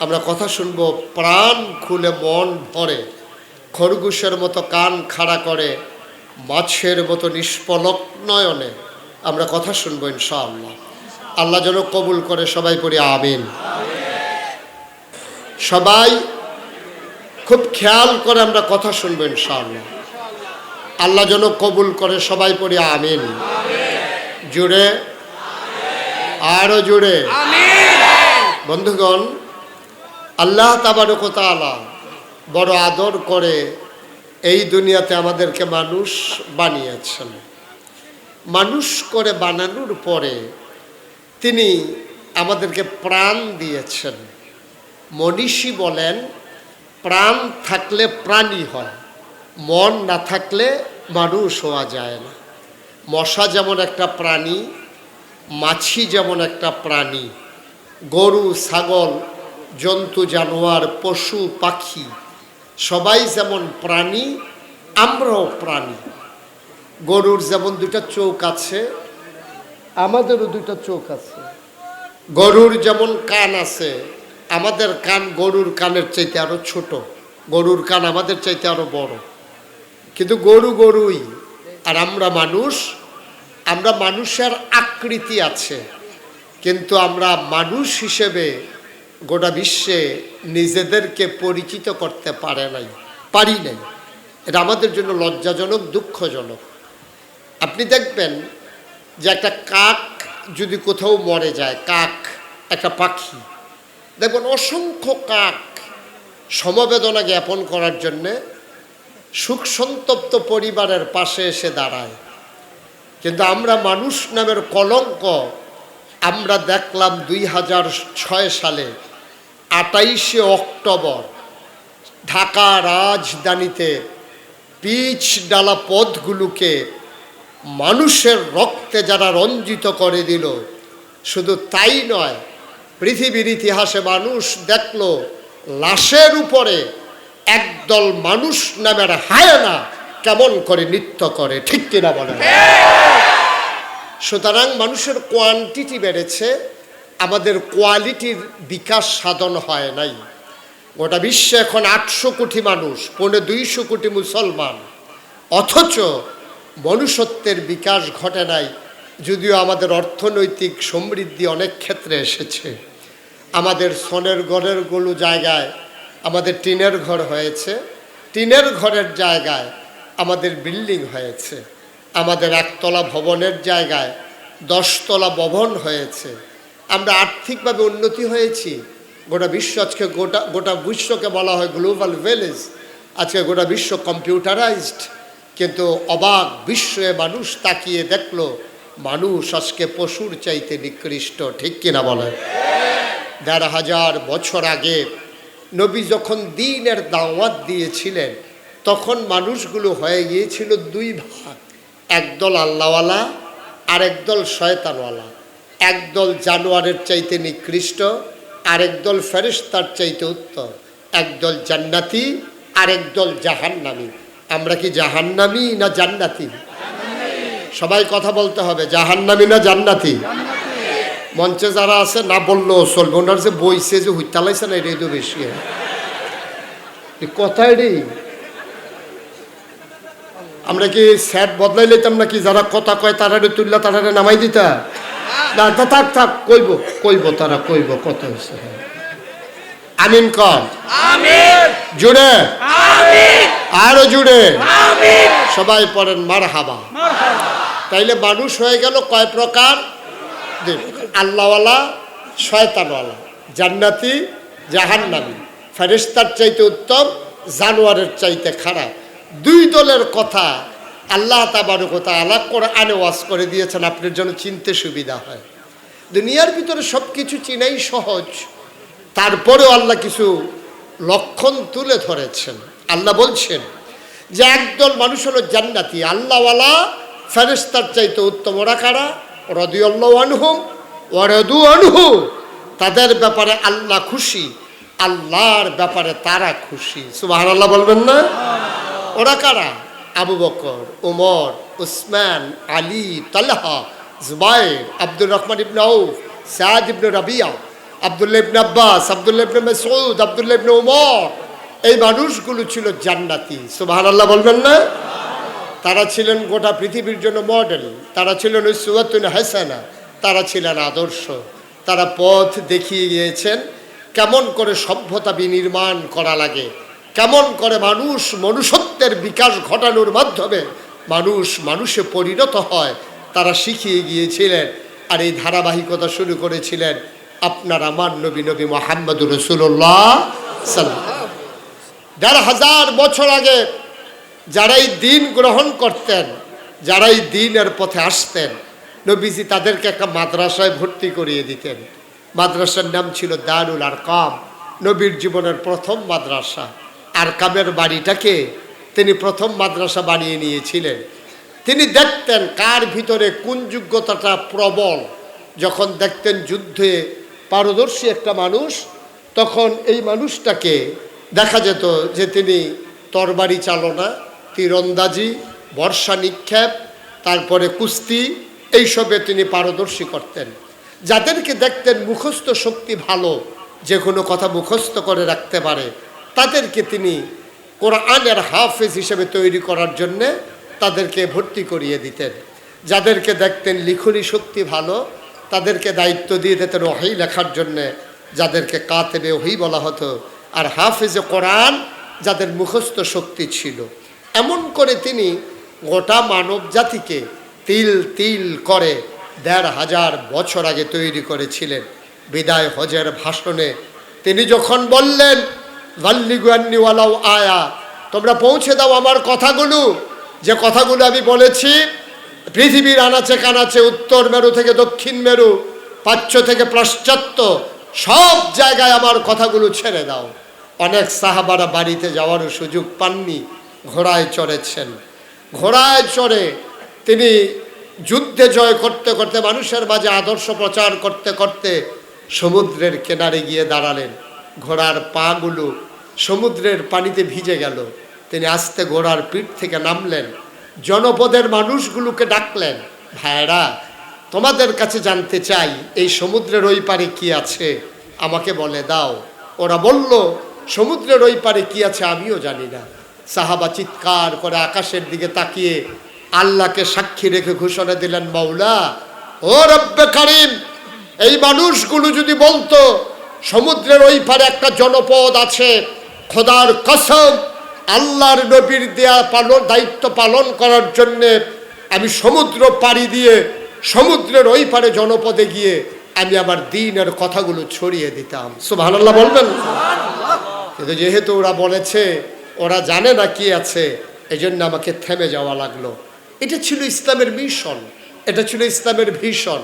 আমরা কথা শুনব প্রাণ খুলে মন ভরে খরগোশের মতো কান খাড়া করে মাছের মতো নিষ্পলক নয়নে আমরা কথা শুনব ইনশাআল্লাহ। আল্লাহ যেন কবুল করে সবাই পড়ি আমিন। সবাই খুব খেয়াল করে আমরা কথা শুনব ইনশাআল্লাহ। আল্লাহ যেন কবুল করে সবাই পড়ি আমিন। জুড়ে আরও জুড়ে। বন্ধুগণ আল্লাহ তাবারকতালা বড় আদর করে এই দুনিয়াতে আমাদেরকে মানুষ বানিয়েছেন। মানুষ করে বানানোর পরে তিনি আমাদেরকে প্রাণ দিয়েছেন। মনীষী বলেন, প্রাণ থাকলে প্রাণী হয়, মন না থাকলে মানুষ হওয়া যায় না। মশা যেমন একটা প্রাণী, মাছি যেমন একটা প্রাণী, গরু, ছাগল জন্তু, জানোয়ার, পশু, পাখি, সবাই যেমন প্রাণী, আমরাও প্রাণী। গরুর যেমন দুটা চোখ আছে, আমাদেরও দুটা চোখ আছে। গরুর যেমন কান আছে, আমাদের কান গরুর কানের চাইতে আরও ছোট। গরুর কান আমাদের চাইতে আরও বড়। কিন্তু গরু গরুই, আর আমরা মানুষ, আমরা মানুষের আকৃতি আছে। কিন্তু আমরা মানুষ হিসেবে গোটা বিশ্বে নিজেদেরকে পরিচিত করতে পারে নাই, পারি নাই। এটা আমাদের জন্য লজ্জাজনক, দুঃখজনক। আপনি দেখবেন যে একটা কাক যদি কোথাও মরে যায়, কাক, একটা পাখি, দেখবেন অসংখ্য কাক সমবেদনা জ্ঞাপন করার জন্যে সুখ সন্তপ্ত পরিবারের পাশে এসে দাঁড়ায়। কিন্তু আমরা মানুষ নামের কলঙ্ক আমরা দেখলাম দুই হাজার ছয় সালে আটাইশে অক্টোবর, ঢাকা রাজধানীতে পিচ ডালা পথগুলোকে মানুষের রক্তে যারা রঞ্জিত করে দিল, শুধু তাই নয়, পৃথিবীর ইতিহাসে মানুষ দেখল, লাশের উপরে একদল মানুষ নামের হায়না কেমন করে নৃত্য করে, ঠিক কিনা বলে সুতরাং মানুষের কোয়ান্টিটি বেড়েছে আমাদের কোয়ালিটির বিকাশ সাধন হয় নাই। গোটা বিশ্বে এখন আটশো কোটি মানুষ, পৌনে দুইশো কোটি মুসলমান। অথচ মনুষ্যত্বের বিকাশ ঘটে নাই, যদিও আমাদের অর্থনৈতিক সমৃদ্ধি অনেক ক্ষেত্রে এসেছে। আমাদের সোনের ঘরেরগুলো জায়গায় আমাদের টিনের ঘর হয়েছে। টিনের ঘরের জায়গায় আমাদের বিল্ডিং হয়েছে। আমাদের একতলা ভবনের জায়গায় দশতলা ভবন হয়েছে। আমরা আর্থিকভাবে উন্নতি হয়েছি। গোটা বিশ্ব আজকে গোটা গোটা বিশ্বকে বলা হয় গ্লোবাল ভিলেজ আজকে গোটা বিশ্ব কম্পিউটারাইজড। কিন্তু অবাক বিশ্বে মানুষ তাকিয়ে দেখল, মানুষ আজকে পশুর চাইতে নিকৃষ্ট, ঠিক কিনা বলে? দেড় হাজার বছর আগে নবী যখন দিনের দাওয়াত দিয়েছিলেন, তখন মানুষগুলো হয়ে গিয়েছিল দুই ভাগ। একদল আল্লাহওয়ালা আর একদল শয়তানওয়ালা। একদল জানোয়ারের চাইতে নিকৃষ্ট, আরেক দল ফেরেশতার চাইতে উত্তর একদল জান্নাতি, আরেক দল জাহান্নামি। আমরা কি জাহান্নামি না জান্নাতি? সবাই কথা বলতে হবে, জাহান্নামি না জান্নাতি? মঞ্চে যারা আছে, না বললেও চলবে। ওনার যে বইছে যে হুইতালাইছে না, এটাই তো বেশি। কথাই রে আমরা কি স্যাট বদলাই লইতাম নাকি? যারা কথা কয়, তারারে তুললা তারা নামাই দিতা? না থাক থাক কইব কইব তারা কইব কথা হয়েছে আমিন কর। জুড়ে। আরও জুড়ে। সবাই পড়েন মার হাবা তাইলে মানুষ হয়ে গেল কয় প্রকার। আল্লাহওয়ালা শয়তানওয়ালা। জান্নাতি জাহান্নামি। ফেরেস্তার চাইতে উত্তম জানোয়ারের চাইতে খারাপ। দুই দলের কথা আল্লাহ তাবারকতা আলাপ করে আনে ওয়াজ করে দিয়েছেন, আপনার জন্য চিনতে সুবিধা হয়। দুনিয়ার ভিতরে সব কিছু চিনাই সহজ। তারপরেও আল্লাহ কিছু লক্ষণ তুলে ধরেছেন। আল্লাহ বলছেন যে একদল মানুষ হলো জান্নাতি, আল্লাহওয়ালা ফেরেস্তার চাইতে উত্তম ওরা কারা? রদিউল্লাহ আনহুম ওরদু আনহু। তাদের ব্যাপারে আল্লাহ খুশি, আল্লাহর ব্যাপারে তারা খুশি। সুবাহ আল্লাহ বলবেন না? ওরা কারা? আবু বকর, উমর, উসমান, আলী, তালহা, জুবাইর, আব্দুর রহমান ইবনে আউফ, সাদ ইবনে রাবিয়া, আবদুল্লাহ ইবনে আব্বাস, আবদুল্লাহ ইবনে মাসউদ, আবদুল্লাহ ইবনে উমর। এই মানুষগুলো ছিল জান্নাতি। সুবাহ আল্লাহ বলবেন না? তারা ছিলেন গোটা পৃথিবীর জন্য মডেল। তারা ছিলেন ওই সুয়াতুন হাসানা। তারা ছিলেন আদর্শ। তারা পথ দেখিয়ে গিয়েছেন। কেমন করে সভ্যতা বিনির্মাণ করা লাগে। কেমন করে মানুষ মনুষ্যত্বের বিকাশ ঘটানোর মাধ্যমে মানুষ মানুষে পরিণত হয়, তারা শিখিয়ে গিয়েছিলেন আর এই ধারাবাহিকতা শুরু করেছিলেন আপনার আমার নবী নবী মোহাম্মদ রসুল্লাহ দেড় হাজার বছর আগে যারা এই দিন গ্রহণ করতেন যারা এই দিনের পথে আসতেন, নবীজি তাদেরকে একটা মাদ্রাসায় ভর্তি করিয়ে দিতেন। মাদ্রাসার নাম ছিল দারুল আরকাম, নবীর জীবনের প্রথম মাদ্রাসা। আরকামের বাড়িটাকে তিনি প্রথম মাদ্রাসা বানিয়ে নিয়েছিলেন। তিনি দেখতেন কার ভিতরে কোন যোগ্যতাটা প্রবল। যখন দেখতেন যুদ্ধে পারদর্শী একটা মানুষ, তখন এই মানুষটাকে দেখা যেত যে তিনি তরবারি চালনা, তীরন্দাজি, বর্ষা নিক্ষেপ, তারপরে কুস্তি, এইসবে তিনি পারদর্শী করতেন। যাদেরকে দেখতেন মুখস্থ শক্তি ভালো, যে কোনো কথা মুখস্থ করে রাখতে পারে। তাদেরকে তিনি কোরআনের হাফেজ হিসেবে তৈরি করার জন্যে তাদেরকে ভর্তি করিয়ে দিতেন। যাদেরকে দেখতেন লিখনি শক্তি ভালো, তাদেরকে দায়িত্ব দিয়ে দিতেন ওহাই লেখার জন্যে, যাদেরকে কাতেবে ওহি বলা হতো, আর হাফেজে কোরআন যাদের মুখস্থ শক্তি ছিল। এমন করে তিনি গোটা মানব জাতিকে তিল তিল করে দেড় হাজার বছর আগে তৈরি করেছিলেন। বিদায় হজের ভাষণে তিনি যখন বললেন ভাল্লিগুয়ান্নিওয়ালাও আয়া। তোমরা পৌঁছে দাও আমার কথাগুলো। যে কথাগুলো আমি বলেছি, পৃথিবীর আনাচে কানাচে উত্তর মেরু থেকে দক্ষিণ মেরু প্রাচ্য থেকে পাশ্চাত্য, সব জায়গায় আমার কথাগুলো ছেড়ে দাও। অনেক সাহাবারা বাড়িতে যাওয়ারও সুযোগ পাননি, ঘোড়ায় চড়েছেন। ঘোড়ায় চড়ে তিনি যুদ্ধে জয় করতে করতে, মানুষের মাঝে আদর্শ প্রচার করতে করতে সমুদ্রের কিনারে গিয়ে দাঁড়ালেন। ঘোড়ার পাগুলো সমুদ্রের পানিতে ভিজে গেল। তিনি আস্তে ঘোড়ার পিঠ থেকে নামলেন। জনপদের মানুষগুলোকে ডাকলেন ভাইরা তোমাদের কাছে জানতে চাই, এই সমুদ্রের ওই পারে কি আছে? আমাকে বলে দাও। ওরা বলল, সমুদ্রের ওই পারে কি আছে আমিও জানি না। সাহাবা চিৎকার করে আকাশের দিকে তাকিয়ে আল্লাহকে সাক্ষী রেখে ঘোষণা দিলেন, মাওলা, ও রব্বে কারিম, এই মানুষগুলো যদি বলতো, সমুদ্রের ওই পারে একটা জনপদ আছে খোদার কসম, আল্লাহর নবীর দেয়া পালন, দায়িত্ব পালন করার জন্যে আমি সমুদ্র পাড়ি দিয়ে, সমুদ্রের ওই পারে জনপদে গিয়ে আমি আমার দিনের কথাগুলো ছড়িয়ে দিতাম। সুবহানাল্লাহ বলবেন? কিন্তু যেহেতু ওরা বলেছে, ওরা জানে না কি আছে এই জন্য আমাকে থেমে যাওয়া লাগল। এটা ছিল ইসলামের মিশন, এটা ছিল ইসলামের ভীষণ।